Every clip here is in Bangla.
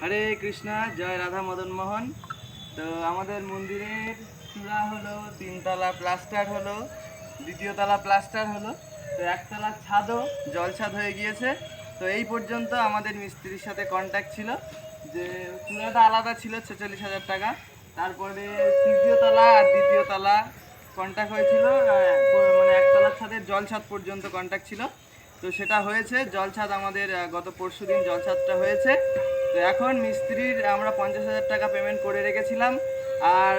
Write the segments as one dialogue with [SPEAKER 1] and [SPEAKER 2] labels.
[SPEAKER 1] হরে কৃষ্ণা, জয় রাধা মদন মোহন। তো আমাদের মন্দিরের চূড়া হলো, তিনতলা প্লাস্টার হলো, দ্বিতীয় তলা প্লাস্টার হলো, তো একতলা ছাদও জল ছাদ হয়ে গিয়েছে। তো এই পর্যন্ত আমাদের মিস্ত্রির সাথে কন্ট্যাক্ট ছিল, যে চূড়াটা আলাদা ছিল ছেচল্লিশ হাজার টাকা। তারপরে তৃতীয় তলা আর দ্বিতীয় তলা কন্ট্যাক্ট হয়েছিল মানে একতলার ছাদের জল ছাদ পর্যন্ত কন্ট্যাক্ট ছিল। তো সেটা হয়েছে, জলছাদ আমাদের গত পরশু দিন জলছাদটা হয়েছে। তো এখন মিস্ত্রির আমরা পঞ্চাশ হাজার টাকা পেমেন্ট করে রেখেছিলাম, আর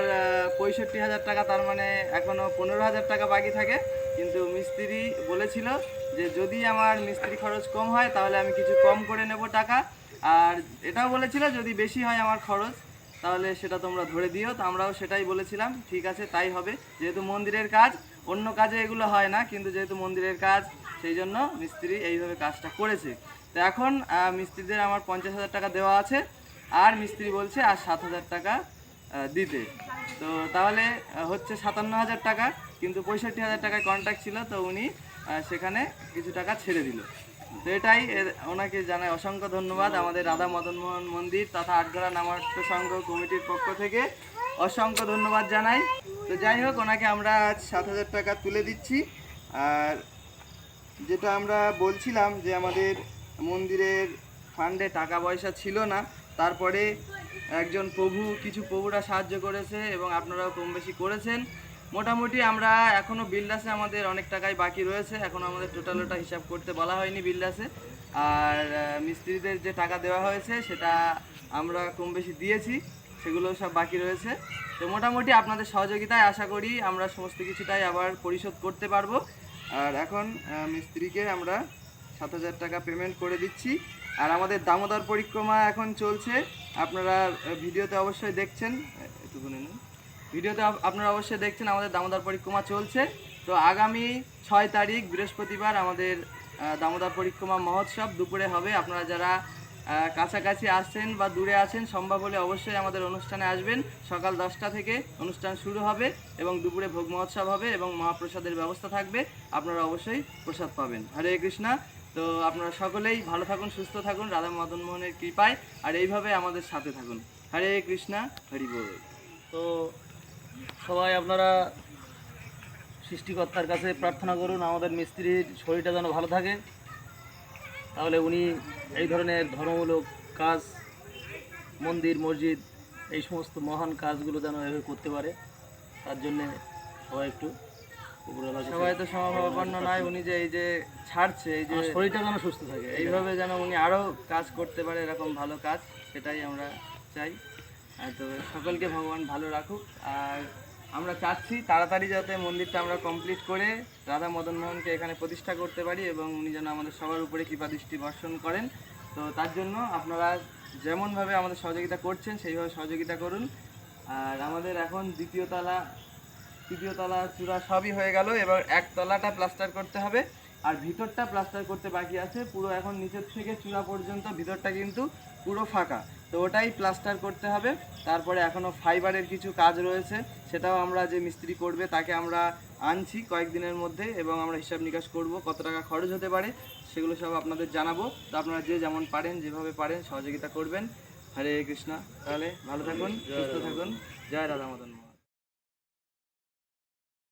[SPEAKER 1] পঁয়ষট্টি হাজার টাকা তার মানে এখনও পনেরো হাজার টাকা বাকি থাকে। কিন্তু মিস্ত্রি বলেছিল যে যদি আমার মিস্ত্রি খরচ কম হয়, তাহলে আমি কিছু কম করে নেব টাকা। আর এটাও বলেছিল যদি বেশি হয় আমার খরচ, তাহলে সেটা তোমরা ধরে দিও। তো আমরাও সেটাই বলেছিলাম, ঠিক আছে, তাই হবে। যেহেতু মন্দিরের কাজ, অন্য কাজে এগুলো হয় না, কিন্তু যেহেতু মন্দিরের কাজ সেই জন্য মিস্ত্রি এইভাবে কাজটা করেছে। তো এখন মিস্ত্রিদের আমার পঞ্চাশ হাজার টাকা দেওয়া আছে, আর মিস্ত্রি বলছে আর সাত হাজার টাকা দিতে। তো তাহলে হচ্ছে সাতান্ন হাজার টাকা, কিন্তু পঁয়ষট্টি হাজার টাকায় কন্ট্যাক্ট ছিল, তো উনি সেখানে কিছু টাকা ছেড়ে দিল। তো এটাই ওনাকে জানাই অসংখ্য ধন্যবাদ। আমাদের রাধা মদন মোহন মন্দির তথা আটগড়া নামাট্য সংঘ কমিটির পক্ষ থেকে অসংখ্য ধন্যবাদ জানাই। তো যাই হোক, ওনাকে আমরা আজ সাত হাজার টাকা তুলে দিচ্ছি। আর যেটা আমরা বলছিলাম যে আমাদের মন্দিরের ফান্ডে টাকা পয়সা ছিল না, তারপরে একজন প্রভু, কিছু প্রভুরা সাহায্য করেছে এবং আপনারাও কম বেশি করেছেন। মোটামুটি আমরা এখনও বিল্ডাসে আমাদের অনেক টাকাই বাকি রয়েছে এখনও আমাদের টোটাল ওটা হিসাব করতে বলা হয়নি বিল্ডাসে আর মিস্ত্রিদের যে টাকা দেওয়া হয়েছে সেটা আমরা কম বেশি দিয়েছি, সেগুলো সব বাকি রয়েছে। তো মোটামুটি আপনাদের সহযোগিতায় আশা করি আমরা সমস্ত কিছুটাই আবার পরিশোধ করতে পারব। আর এখন মিস্ত্রিকে আমরা সাত হাজার টাকা পেমেন্ট করে দিচ্ছি। আর আমাদের দামোদর পরিক্রমা এখন চলছে। আপনারা ভিডিওতে অবশ্যই দেখছেন একটুখানি নিন। ভিডিওতে আপনারা অবশ্যই দেখছেন আমাদের দামোদর পরিক্রমা চলছে। তো আগামী ছয় তারিখ বৃহস্পতিবার আমাদের দামোদর পরিক্রমা মহোৎসব দুপুরে হবে। আপনারা যারা কাছাকাছি আসছেন বা দূরে আছেন সম্ভব হলে অবশ্যই আমাদের অনুষ্ঠানে আসবেন। সকাল দশটা থেকে অনুষ্ঠান শুরু হবে এবং দুপুরে ভোগ মহোৎসব হবে এবং মহাপ্রসাদের ব্যবস্থা থাকবে। আপনারা অবশ্যই প্রসাদ পাবেন। হরে কৃষ্ণা। তো আপনারা সকলেই ভালো থাকুন, সুস্থ থাকুন, রাধা মদন মোহনের কৃপায়। আর এইভাবে আমাদের সাথে থাকুন। হরে কৃষ্ণা, হরি বল।
[SPEAKER 2] তো সবাই আপনারা সৃষ্টিকর্তার কাছে প্রার্থনা করুন, আমাদের মিস্ত্রির শরীরটা যেন ভালো থাকে। তাহলে উনি এই ধরনের ধর্মমূলক কাজ মন্দির মসজিদ এই সমস্ত মহান কাজগুলো যেন এভাবে করতে পারে তার জন্যে সবাই একটু
[SPEAKER 1] সবাই তো সমভাবাপন্ন নয় উনি যে এই যে ছাড়ছে এই যে
[SPEAKER 2] শরীরটা যেন সুস্থ থাকে
[SPEAKER 1] এইভাবে যেন উনি আরও কাজ করতে পারে এরকম ভালো কাজ সেটাই আমরা চাই। আর তো সকলকে ভগবান ভালো রাখুক আর আমরা চাচ্ছি তাড়াতাড়ি যাতে মন্দিরটা আমরা কমপ্লিট করে রাধা মদন মোহনকে এখানে প্রতিষ্ঠা করতে পারি এবং উনি যেন আমাদের সবার উপরে কৃপা দৃষ্টি বর্ষণ করেন। তো তার জন্য আপনারা যেমনভাবে আমাদের সহযোগিতা করছেন, সেইভাবে সহযোগিতা করুন। আর আমাদের এখন দ্বিতীয় তলা, তৃতীয় তলা, চূড়া সবই হয়ে গেল। এবার এক তলাটা প্লাস্টার করতে হবে। আর ভিতরটা প্লাস্টার করতে বাকি আছে। পুরো এখন নিচের থেকে চূড়া পর্যন্ত ভিতরটা কিন্তু পুরো ফাঁকা। তো ওটাই প্লাস্টার করতে হবে। তারপরে এখনও ফাইবারের কিছু কাজ রয়েছে। সেটাও আমরা যে মিস্ত্রি করবে তাকে আমরা আনছি কয়েকদিনের মধ্যে এবং আমরা হিসাব নিকাশ করব কত টাকা খরচ হতে পারে, সেগুলো সব আপনাদের জানাব। তো আপনারা যে যেমন পারেন, যেভাবে পারেন সহযোগিতা করবেন। হরে কৃষ্ণা, তাহলে ভালো থাকুন, সুস্থ থাকুন। জয় রাধা মদন।